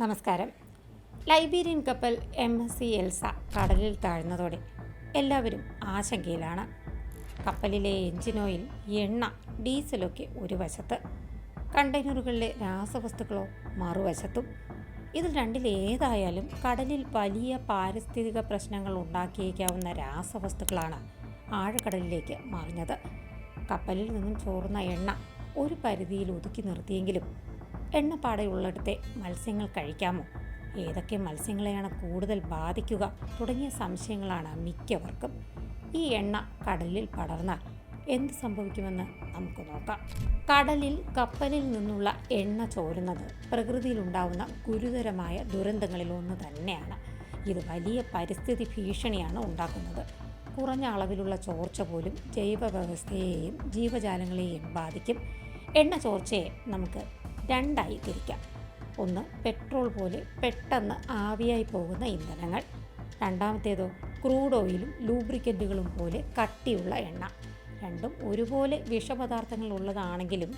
നമസ്കാരം. ലൈബീരിയൻ കപ്പൽ M C Elsa കടലിൽ താഴ്ന്നതോടെ എല്ലാവരും ആശങ്കയിലാണ്. കപ്പലിലെ എഞ്ചിൻ ഓയിൽ എണ്ണ ഡീസലൊക്കെ ഒരു വശത്ത്. കണ്ടെയ്നറുകളിലെ രാസവസ്തുക്കളോ മറുവശത്തും. ഇതിൽ രണ്ടിലേതായാലും കടലിൽ വലിയ പാരിസ്ഥിതിക പ്രശ്നങ്ങൾ ഉണ്ടാക്കിയേക്കാവുന്ന രാസവസ്തുക്കളാണ് ആഴക്കടലിലേക്ക് മറിഞ്ഞത്. കപ്പലിൽ നിന്നും ചോർന്ന എണ്ണ ഒരു പരിധിയിൽ ഒതുക്കി നിർത്തിയെങ്കിലും എണ്ണപ്പാടയുള്ളിടത്തെ മത്സ്യങ്ങൾ കഴിക്കാമോ? ഏതൊക്കെ മത്സ്യങ്ങളെയാണ് കൂടുതൽ ബാധിക്കുക? തുടങ്ങിയ സംശയങ്ങളാണ് മിക്കവർക്കും. ഈ എണ്ണ കടലിൽ പടർന്നാൽ എന്ത് സംഭവിക്കുമെന്ന് നമുക്ക് നോക്കാം. കടലിൽ കപ്പലിൽ നിന്നുള്ള എണ്ണ ചോരുന്നത് പ്രകൃതിയിലുണ്ടാവുന്ന ഗുരുതരമായ ദുരന്തങ്ങളിൽ ഒന്ന് തന്നെയാണ്. ഇത് വലിയ പരിസ്ഥിതി ഭീഷണിയാണ് ഉണ്ടാക്കുന്നത്. കുറഞ്ഞ അളവിലുള്ള ചോർച്ച പോലും ജൈവ വ്യവസ്ഥയെയും ജീവജാലങ്ങളെയും ബാധിക്കും. എണ്ണ ചോർച്ചയെ നമുക്ക് രണ്ടായി തിരിക്കാം. ഒന്ന് പെട്രോൾ പോലെ പെട്ടെന്ന് ആവിയായി പോകുന്ന ഇന്ധനങ്ങൾ. രണ്ടാമത്തേതോ ക്രൂഡ് ഓയിലും ലൂബ്രിക്കന്റുകളും പോലെ കട്ടിയുള്ള എണ്ണ. രണ്ടും ഒരുപോലെ വിഷപദാർത്ഥങ്ങൾ ഉള്ളതാണെങ്കിലും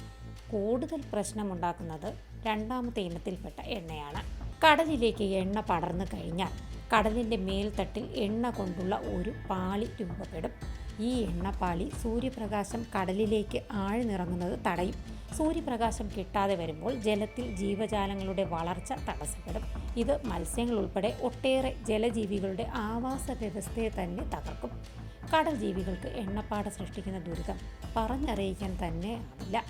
കൂടുതൽ പ്രശ്നമുണ്ടാക്കുന്നത് രണ്ടാമത്തെ ഇനത്തിൽപ്പെട്ട എണ്ണയാണ്. കടലിലേക്ക് എണ്ണ പടർന്നു കഴിഞ്ഞാൽ കടലിന്റെ മേൽത്തട്ടിൽ എണ്ണ കൊണ്ടുള്ള ഒരു പാളി രൂപപ്പെടും. ഈ എണ്ണപ്പാളി സൂര്യപ്രകാശം കടലിലേക്ക് ആഴ്ന്നിറങ്ങുന്നത് തടയും. സൂര്യപ്രകാശം കിട്ടാതെ വരുമ്പോൾ ജലത്തിൽ ജീവജാലങ്ങളുടെ വളർച്ച തടസ്സപ്പെടും. ഇത് മത്സ്യങ്ങൾ ഉൾപ്പെടെ ഒട്ടേറെ ജലജീവികളുടെ ആവാസ വ്യവസ്ഥയെ തന്നെ തകർക്കും. കടൽ ജീവികൾക്ക് എണ്ണപ്പാട സൃഷ്ടിക്കുന്ന ദുരിതം പറഞ്ഞറിയിക്കാൻ തന്നെ ആവില്ല.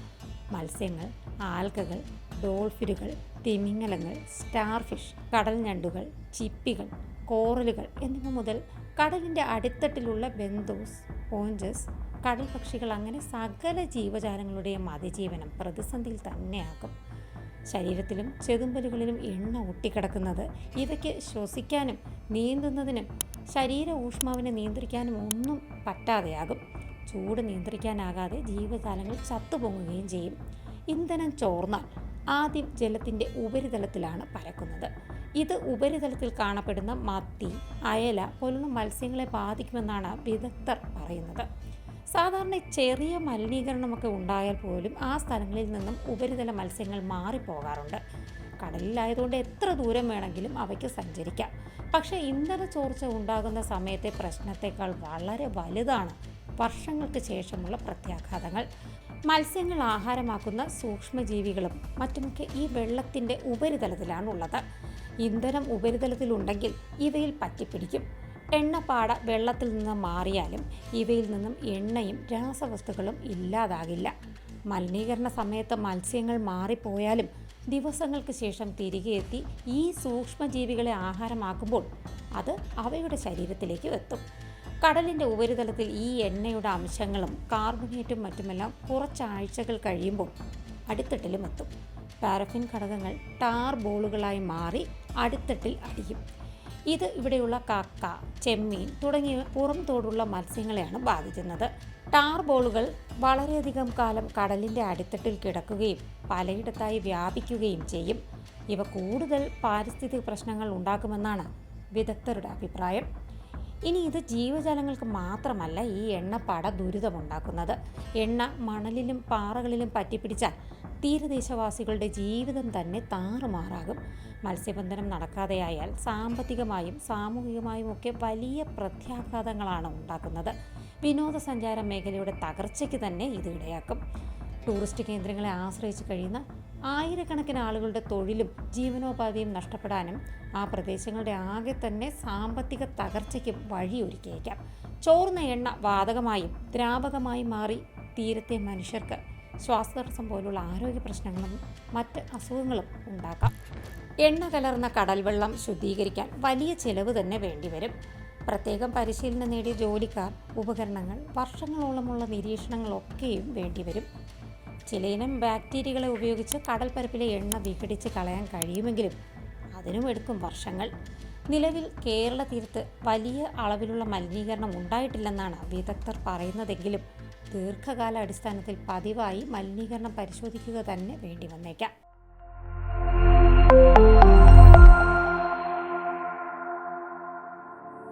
മത്സ്യങ്ങൾ ആൽഗകൾ ഡോൾഫിനുകൾ തിമിങ്ങലങ്ങൾ സ്റ്റാർഫിഷ് കടൽ ഞണ്ടുകൾ ചിപ്പികൾ കോറലുകൾ എന്നിവ മുതൽ കടലിന്റെ അടിത്തട്ടിലുള്ള ബെന്തോസ് പോഞ്ചസ് കടൽ പക്ഷികൾ അങ്ങനെ സകല ജീവജാലങ്ങളുടെയും അതിജീവനം പ്രതിസന്ധിയിൽ തന്നെയാകും. ശരീരത്തിലും ചെതുമ്പലുകളിലും എണ്ണ ഒട്ടിക്കിടക്കുന്നത് ഇവയ്ക്ക് ശ്വസിക്കാനും നീന്തുന്നതിനും ശരീര ഊഷ്മാവിനെ നിയന്ത്രിക്കാനും ഒന്നും പറ്റാതെയാകും. ചൂട് നിയന്ത്രിക്കാനാകാതെ ജീവജാലങ്ങൾ ചത്തുപൊങ്ങുകയും ചെയ്യും. ഇന്ധനം ചോർന്നാൽ ആദ്യം ജലത്തിന്റെ ഉപരിതലത്തിലാണ് പരക്കുന്നത്. ഇത് ഉപരിതലത്തിൽ കാണപ്പെടുന്ന മത്തി അയല പോലുള്ള മത്സ്യങ്ങളെ ബാധിക്കുമെന്നാണ് വിദഗ്ധർ പറയുന്നത്. സാധാരണ ചെറിയ മലിനീകരണമൊക്കെ ഉണ്ടായാൽ പോലും ആ സ്ഥലങ്ങളിൽ നിന്നും ഉപരിതല മത്സ്യങ്ങൾ മാറിപ്പോകാറുണ്ട്. കടലിലായതുകൊണ്ട് എത്ര ദൂരം വേണമെങ്കിലും അവയ്ക്ക് സഞ്ചരിക്കാം. പക്ഷേ ഇന്ധന ചോർച്ച ഉണ്ടാകുന്ന സമയത്തെ പ്രശ്നത്തെക്കാൾ വളരെ വലുതാണ് വർഷങ്ങൾക്ക് ശേഷമുള്ള പ്രത്യാഘാതങ്ങൾ. മത്സ്യങ്ങൾ ആഹാരമാക്കുന്ന സൂക്ഷ്മജീവികളും മറ്റുമൊക്കെ ഈ വെള്ളത്തിന്റെ ഉപരിതലത്തിലാണുള്ളത്. ഇന്ധനം ഉപരിതലത്തിലുണ്ടെങ്കിൽ ഇവയിൽ പറ്റിപ്പിടിക്കും. എണ്ണപ്പാട വെള്ളത്തിൽ നിന്ന് മാറിയാലും ഇവയിൽ നിന്നും എണ്ണയും രാസവസ്തുക്കളും ഇല്ലാതാകില്ല. മലിനീകരണ സമയത്ത് മത്സ്യങ്ങൾ മാറിപ്പോയാലും ദിവസങ്ങൾക്ക് ശേഷം തിരികെ എത്തി ഈ സൂക്ഷ്മജീവികളെ ആഹാരമാക്കുമ്പോൾ അത് അവയുടെ ശരീരത്തിലേക്ക് എത്തും. കടലിന്റെ ഉപരിതലത്തിൽ ഈ എണ്ണയുടെ അംശങ്ങളും കാർബണേറ്റും മറ്റുമെല്ലാം കുറച്ചാഴ്ചകൾ കഴിയുമ്പോൾ അടിത്തട്ടിലും എത്തും. പാരഫിൻ ഘടകങ്ങൾ ടാർ ബോളുകളായി മാറി അടിത്തട്ടിൽ അടിയും. ഇത് ഇവിടെയുള്ള കാക്ക ചെമ്മീൻ തുടങ്ങിയ പുറം തോടുള്ള മത്സ്യങ്ങളെയാണ് ബാധിക്കുന്നത്. ടാർ ബോളുകൾ വളരെയധികം കാലം കടലിന്റെ അടിത്തട്ടിൽ കിടക്കുകയും പലയിടത്തായി വ്യാപിക്കുകയും ചെയ്യും. ഇവ കൂടുതൽ പാരിസ്ഥിതിക പ്രശ്നങ്ങൾ ഉണ്ടാക്കുമെന്നാണ് വിദഗ്ധരുടെ അഭിപ്രായം. ഇനി ഇത് ജീവജാലങ്ങൾക്ക് മാത്രമല്ല ഈ എണ്ണപ്പാട ദുരിതമുണ്ടാക്കുന്നത്. എണ്ണ മണലിലും പാറകളിലും പറ്റിപ്പിടിച്ചാൽ തീരദേശവാസികളുടെ ജീവിതം തന്നെ താറുമാറാകും. മത്സ്യബന്ധനം നടക്കാതെയായാൽ സാമ്പത്തികമായും സാമൂഹികമായും ഒക്കെ വലിയ പ്രത്യാഘാതങ്ങളാണ് ഉണ്ടാക്കുന്നത്. വിനോദസഞ്ചാര മേഖലയുടെ തകർച്ചയ്ക്ക് തന്നെ ഇത് ഇടയാക്കും. ടൂറിസ്റ്റ് കേന്ദ്രങ്ങളെ ആശ്രയിച്ച് കഴിയുന്ന ആയിരക്കണക്കിന് ആളുകളുടെ തൊഴിലും ജീവനോപാധിയും നഷ്ടപ്പെടാനും ആ പ്രദേശങ്ങളുടെ ആകെ തന്നെ സാമ്പത്തിക തകർച്ചയ്ക്കും വഴിയൊരുക്കിയേക്കാം. ചോർന്ന എണ്ണ വാതകമായും ദ്രാവകമായും മാറി തീരത്തെ മനുഷ്യർക്ക് ശ്വാസതടസ്സം പോലുള്ള ആരോഗ്യ പ്രശ്നങ്ങളും മറ്റ് അസുഖങ്ങളും ഉണ്ടാക്കാം. എണ്ണ കലർന്ന കടൽവെള്ളം ശുദ്ധീകരിക്കാൻ വലിയ ചെലവ് തന്നെ വേണ്ടിവരും. പ്രത്യേകം പരിശീലനം നേടിയ ജോലിക്കാർ ഉപകരണങ്ങൾ വർഷങ്ങളോളമുള്ള നിരീക്ഷണങ്ങളൊക്കെയും വേണ്ടിവരും. ചിലയിനം ബാക്ടീരിയകളെ ഉപയോഗിച്ച് കടൽപ്പരപ്പിലെ എണ്ണ വിഘടിച്ച് കളയാൻ കഴിയുമെങ്കിലും അതിനും എടുക്കും വർഷങ്ങൾ. നിലവിൽ കേരള തീരത്ത് വലിയ അളവിലുള്ള മലിനീകരണം ഉണ്ടായിട്ടില്ലെന്നാണ് വിദഗ്ധർ പറയുന്നതെങ്കിലും ദീർഘകാല അടിസ്ഥാനത്തിൽ പതിവായി മലിനീകരണം പരിശോധിക്കുക തന്നെ വേണ്ടി വന്നേക്കാം.